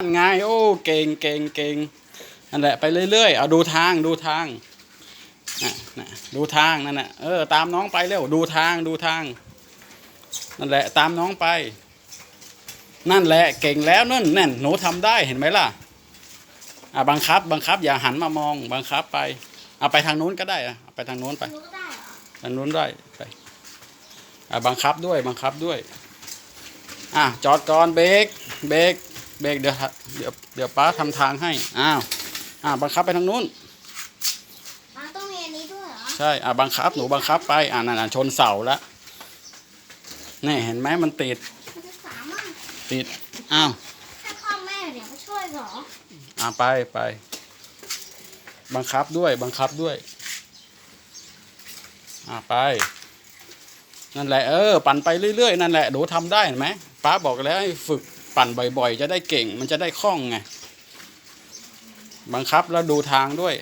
ไงโอ้ เก่งเก่งเก่งนั่นแหละไปเรื่อยๆเอาดูทางดูทางน่ะน่ะดูทางนั่นน่ะเออตามน้องไปเร็วดูทางดูทาง นั่นแหละตามน้องไป นั่นแหละเก่งแล้วนั่นนั่นหนูทำได้เห็นไหมล่ะอะบังคับ บังคับ อย่าหันมามอง บังคับไปเอาไปทางนู้นก็ได้อะเอาไปทางนู้นไปหนูก็ได้เหรอทางนู้นได้ไปอะบังคับด้วยบังคับด้วย อะจอดก่อนเบรกเบรก เบรกเดี๋ยวเดี๋ยวเดี๋ยวป้าทำทางให้อ้าวอะบังคับไปทางนู้นอะต้องมีอันนี้ด้วยเหรอใช่อะบังคับหนูบังคับไปอะนั่นอะชนเสาแล้วนี่เห็นไหมมันติดมันจะสามารถติดอ้าวให้พ่อแม่เนี่ยมาช่วยเหรออะไปไปบังคับด้วยบังคับด้วยอะไป นั่นแหละเออ ปั่นไปเรื่อยๆ นั่นแหละหนูทำได้เห็นไหมป้าบอกแล้วให้ฝึก ปั่นบ่อย ๆ จะได้เก่ง มันจะได้คล่องไง บังคับแล้วดูทางด้วย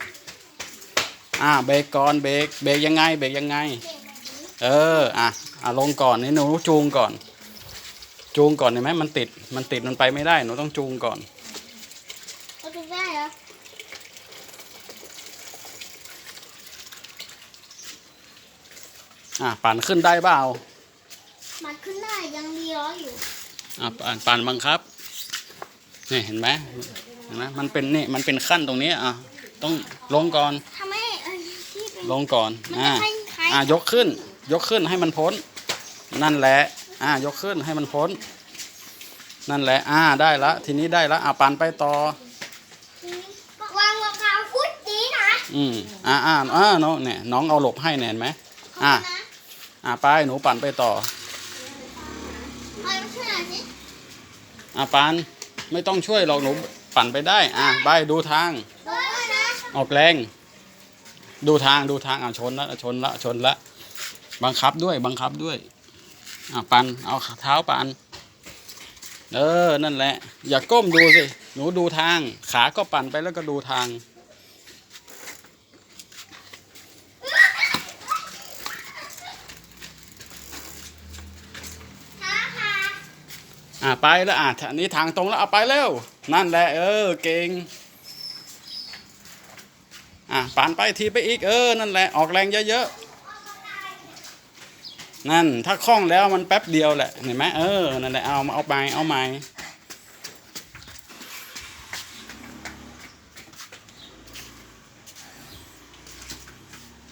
อ่าเบรกก่อนเบรกเบรกยังไง เบรกยังไงเก่งแบบนี้เออ อะอะลงก่อนนี่หนูจูงก่อน จูงก่อนเห็นไหมมันติด มันติดมันไปไม่ได้หนูต้องจูงก่อนเราจะได้เหรออะปั่นขึ้นได้เปล่ามันขึ้นได้ยังมีล้ออยู่ อะปั่นปั่นบังคับนี่เห็นไหมเห็นไหมมันเป็นนี่มันเป็นขั้นตรงนี้อะต้องลงก่อนทำให้ไอ้ที่เป็นลงก่อนมันอ่าจะคล้ายๆอะยกขึ้น ยกขึ้นให้มันพ้น นั่นแหละอะยกขึ้นให้มันพ้น นั่นแหละอ่าได้ละ ทีนี้ได้ละอะปั่นไปต่อวางรองเท้าฟุตนี้นะอืมอ่าอ่าอ่าน้องเนี่ยน้องเอาหลบให้เนี่ยเห็นไหมอะขบคุณนะอ่าไปหนูปั่นไปต่อเอาไปช่วยหน่อยสิอ่าปานไม่ต้องช่วยหรอกหนูปั่นไปได้ อ่าไปดูทางโดนด้วยนะออกแรง ดูทางดูทางอ่าชนละชนละชนละ บังคับด้วยบังคับด้วยอ่าปันเอาเท้าปันเออ นั่นแหละ อย่าก้มดูสิ หนูดูทาง ขาก็ปั่นไปแล้วก็ดูทาง ขาขา อ่าไปแล้วอ่าอันนี้ทางตรงแล้วเอาไปเร็วนั่นแหละเออเก่งอ่าปานไปทีไปอีกเออนั่นแหละออกแรงเยอะๆนั่นถ้าคล่องแล้วมันแป๊บเดียวแหละเห็นไหมเออนั่นแหละเอาเอาไปเอาใหม่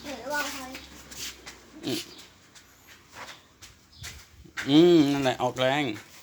เดี๋ยววางไว้อืมนั่นแหละออกแรงเ